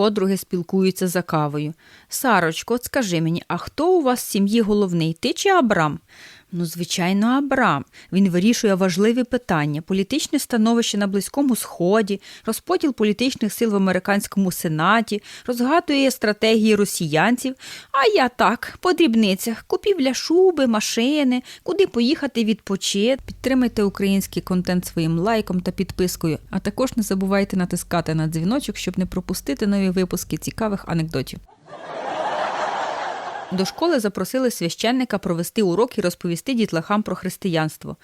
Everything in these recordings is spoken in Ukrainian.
Подруги спілкуються за кавою. Сарочко, от скажи мені, а хто у вас в сім'ї головний? Ти чи Абрам? Ну, звичайно, Абрам. Він вирішує важливі питання: політичне становище на Близькому Сході, розподіл політичних сил в американському сенаті, розгадує стратегії росіянців. А я так, по дрібницях, купівля шуби, машини, куди поїхати відпочити. Підтримайте український контент своїм лайком та підпискою. А також не забувайте натискати на дзвіночок, щоб не пропустити нові випуски цікавих анекдотів. До школи запросили священника провести урок і розповісти дітлахам про християнство.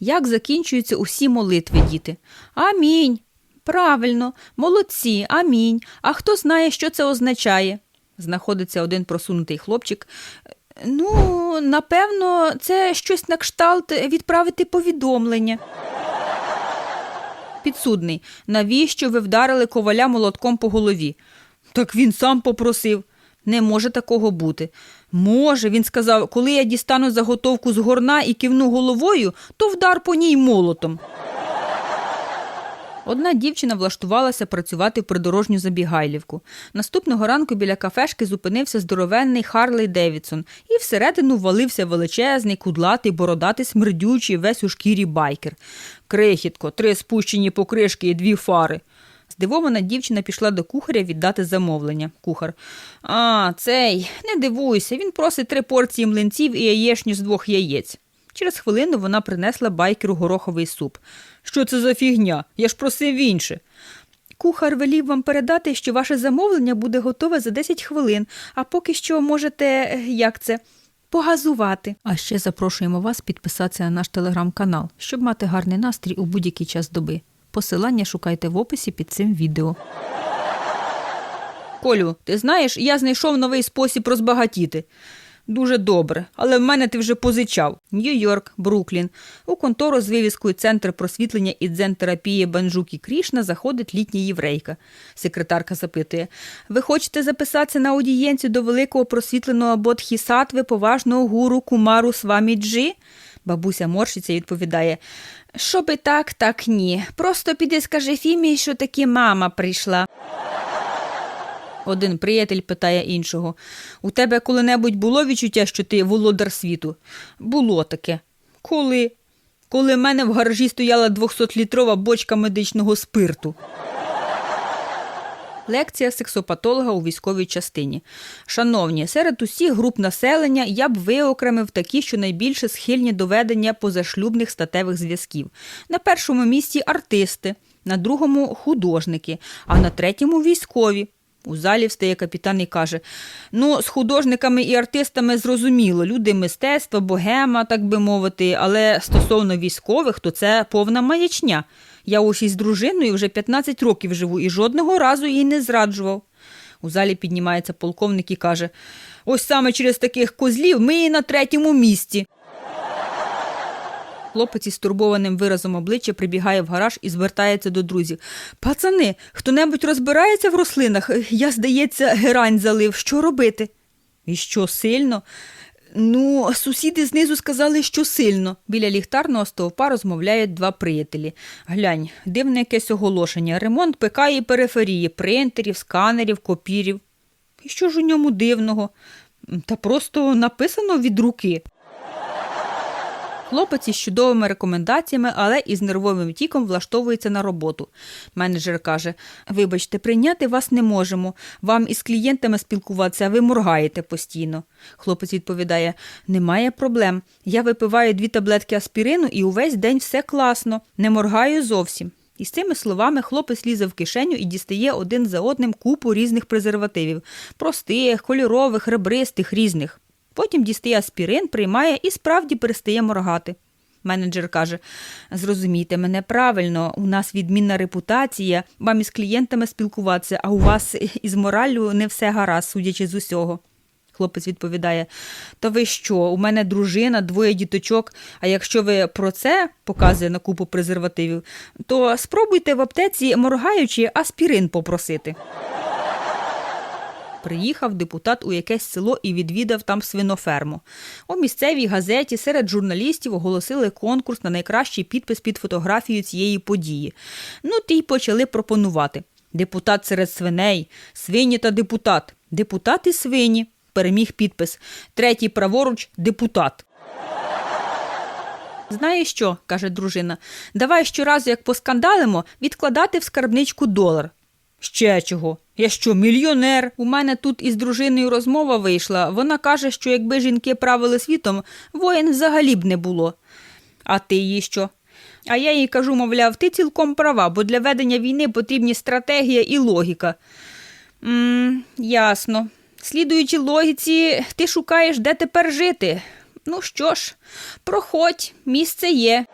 Як закінчуються усі молитви, діти? Амінь. Правильно, молодці, амінь. А хто знає, що це означає? Знаходиться один просунутий хлопчик. Ну, напевно, це щось на кшталт відправити повідомлення. Підсудний, навіщо ви вдарили коваля молотком по голові? Так він сам попросив. Не може такого бути. Може, він сказав, коли я дістану заготовку з горна і кивну головою, то вдар по ній молотом. Одна дівчина влаштувалася працювати в придорожню забігайлівку. Наступного ранку біля кафешки зупинився здоровенний Харлей Девідсон, і всередину валився величезний, кудлатий, бородатий, смердючий, весь у шкірі байкер. Крихітко, три спущені покришки і дві фари. Здивована дівчина пішла до кухаря віддати замовлення. Кухар. А, цей, не дивуйся, він просить три порції млинців і яєчню з двох яєць. Через хвилину вона принесла байкеру гороховий суп. Що це за фігня? Я ж просив інше. Кухар велів вам передати, що ваше замовлення буде готове за 10 хвилин, а поки що можете, е, як це, погазувати. А ще запрошуємо вас підписатися на наш телеграм-канал, щоб мати гарний настрій у будь-який час доби. Посилання шукайте в описі під цим відео. Колю, ти знаєш, я знайшов новий спосіб розбагатіти. Дуже добре, але в мене ти вже позичав. Нью-Йорк, Бруклін. У контору з вивіскою Центр просвітлення і дзен-терапії Банджукі Крішна заходить літня єврейка. Секретарка запитує: Ви хочете записатися на аудієнцію до великого просвітленого бодхісатви поважного гуру Кумару Сваміджі? Бабуся морщиться і відповідає: Що би так, так ні. Просто піди скажи Фімі, що таки мама прийшла. Один приятель питає іншого: У тебе коли-небудь було відчуття, що ти володар світу? Було таке. Коли? Коли в мене в гаражі стояла 200-літрова бочка медичного спирту. Лекція сексопатолога у військовій частині. Шановні, серед усіх груп населення я б виокремив такі, що найбільше схильні до ведення позашлюбних статевих зв'язків. На першому місці артисти, на другому художники, а на третьому військові. У залі встає капітан і каже: Ну, з художниками і артистами зрозуміло, люди мистецтва, богема, так би мовити, але стосовно військових, то це повна маячня. Я ось із дружиною вже 15 років живу і жодного разу її не зраджував. У залі піднімається полковник і каже: Ось саме через таких козлів ми і на третьому місці. Хлопець із турбованим виразом обличчя прибігає в гараж і звертається до друзів. Пацани, хто-небудь розбирається в рослинах? Я, здається, герань залив. Що робити? І що сильно? Ну, сусіди знизу сказали, що сильно. Біля ліхтарного стовпа розмовляють два приятелі. Глянь, дивне якесь оголошення. Ремонт ПК і периферії, принтерів, сканерів, копірів. І що ж у ньому дивного? Та просто написано від руки. Хлопець із чудовими рекомендаціями, але із нервовим тіком влаштовується на роботу. Менеджер каже: Вибачте, прийняти вас не можемо. Вам із клієнтами спілкуватися, а ви моргаєте постійно. Хлопець відповідає: Немає проблем. Я випиваю дві таблетки аспірину і увесь день все класно, не моргаю зовсім. І з цими словами хлопець лізе в кишеню і дістає один за одним купу різних презервативів простих, кольорових, ребристих, різних. Потім дістає аспірин, приймає і справді перестає моргати. Менеджер каже: Зрозумійте мене правильно, у нас відмінна репутація, вам із клієнтами спілкуватися, а у вас із мораллю не все гаразд, судячи з усього. Хлопець відповідає: Та ви що? У мене дружина, двоє діточок. А якщо ви про це показує на купу презервативів, то спробуйте в аптеці, моргаючи, аспірин попросити. Приїхав депутат у якесь село і відвідав там свиноферму. У місцевій газеті серед журналістів оголосили конкурс на найкращий підпис під фотографією цієї події. Ну, ті й почали пропонувати. Депутат серед свиней, свині та депутат. Депутат і свині. Переміг підпис. Третій праворуч депутат. Знаєш що, каже дружина, давай щоразу, як поскандалимо, відкладати в скарбничку долар. Ще чого? Я що, мільйонер? У мене тут із дружиною розмова вийшла. Вона каже, що якби жінки правили світом, воїн взагалі б не було. А ти їй що? А я їй кажу, мовляв, ти цілком права, бо для ведення війни потрібні стратегія і логіка. м ясно. Слідуючи логіці, ти шукаєш, де тепер жити. Ну що ж, проходь, місце є.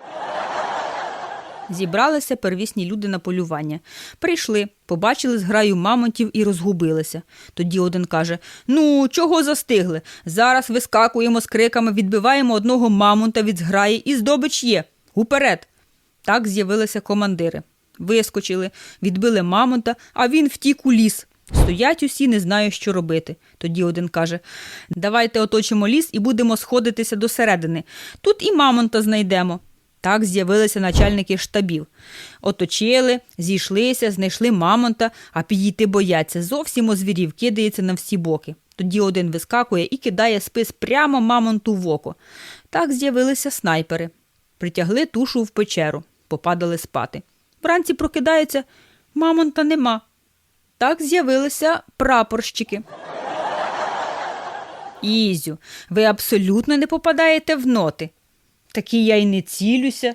Зібралися первісні люди на полювання. Прийшли, побачили зграю мамонтів і розгубилися. Тоді один каже: Ну, чого застигли? Зараз вискакуємо з криками, відбиваємо одного мамонта від зграї, і здобич є. Уперед. Так з'явилися командири. Вискочили, відбили мамонта, а він втік у ліс. Стоять усі, не знають, що робити. Тоді один каже: Давайте оточимо ліс і будемо сходитися до середини. Тут і мамонта знайдемо. Так з'явилися начальники штабів. Оточили, зійшлися, знайшли мамонта, а підійти бояться. Зовсім озвірів, кидається на всі боки. Тоді один вискакує і кидає спис прямо мамонту в око. Так з'явилися снайпери. Притягли тушу в печеру, попадали спати. Вранці прокидаються, мамонта нема. Так з'явилися прапорщики. Ізю, ви абсолютно не попадаєте в ноти. Такі я й не цілюся.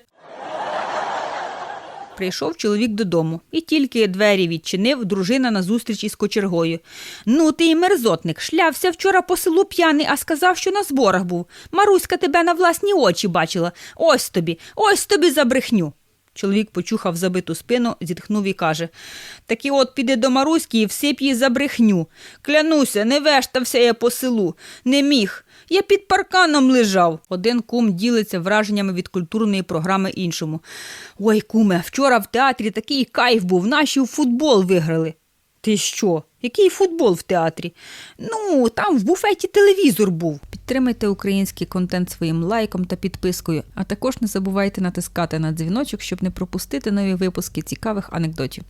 Прийшов чоловік додому і тільки двері відчинив дружина на зустріч із кочергою. Ну, ти й мерзотник, шлявся вчора по селу п'яний, а сказав, що на зборах був. Маруська тебе на власні очі бачила. Ось тобі, ось тобі за брехню. Чоловік почухав забиту спину, зітхнув і каже Таки от піди до Маруськи і всип їй за брехню. Клянуся, не вештався я по селу. Не міг. Я під парканом лежав. Один кум ділиться враженнями від культурної програми іншому. Ой, куме, вчора в театрі такий кайф був, наші у футбол виграли. Ти що? Який футбол в театрі? Ну, там в буфеті телевізор був. Підтримайте український контент своїм лайком та підпискою, а також не забувайте натискати на дзвіночок, щоб не пропустити нові випуски цікавих анекдотів.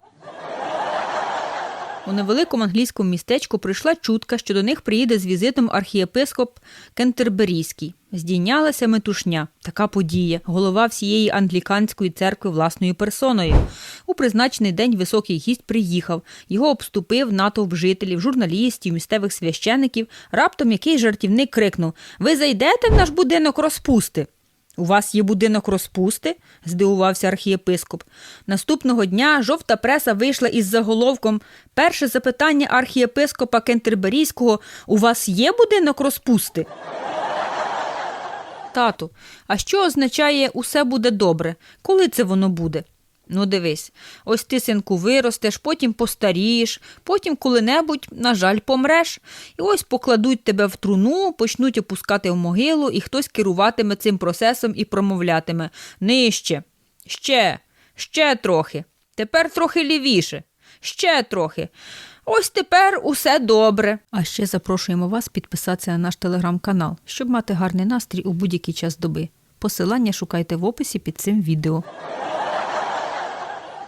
У невеликому англійському містечку прийшла чутка, що до них приїде з візитом архієпископ Кентерберійський. Здійнялася метушня. Така подія. Голова всієї англіканської церкви власною персоною. У призначений день високий гість приїхав. Його обступив натовп жителів, журналістів, місцевих священиків. Раптом якийсь жартівник крикнув: Ви зайдете в наш будинок розпусти? У вас є будинок розпусти? здивувався архієпископ. Наступного дня жовта преса вийшла із заголовком Перше запитання архієпископа Кентерберійського У вас є будинок розпусти? Тату, а що означає усе буде добре? Коли це воно буде? Ну, дивись, ось ти, синку, виростеш, потім постарієш, потім коли-небудь, на жаль, помреш. І ось покладуть тебе в труну, почнуть опускати в могилу, і хтось керуватиме цим процесом і промовлятиме нижче, ще, ще трохи, тепер трохи лівіше, ще трохи. Ось тепер усе добре. А ще запрошуємо вас підписатися на наш телеграм-канал, щоб мати гарний настрій у будь-який час доби. Посилання шукайте в описі під цим відео.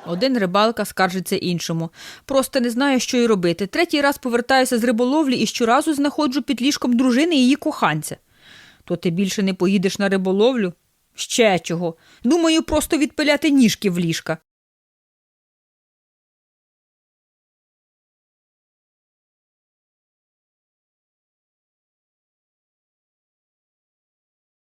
Один рибалка скаржиться іншому. Просто не знаю, що й робити. Третій раз повертаюся з риболовлі і щоразу знаходжу під ліжком дружини і її коханця. То ти більше не поїдеш на риболовлю? Ще чого. Думаю, просто відпиляти ніжки в ліжка.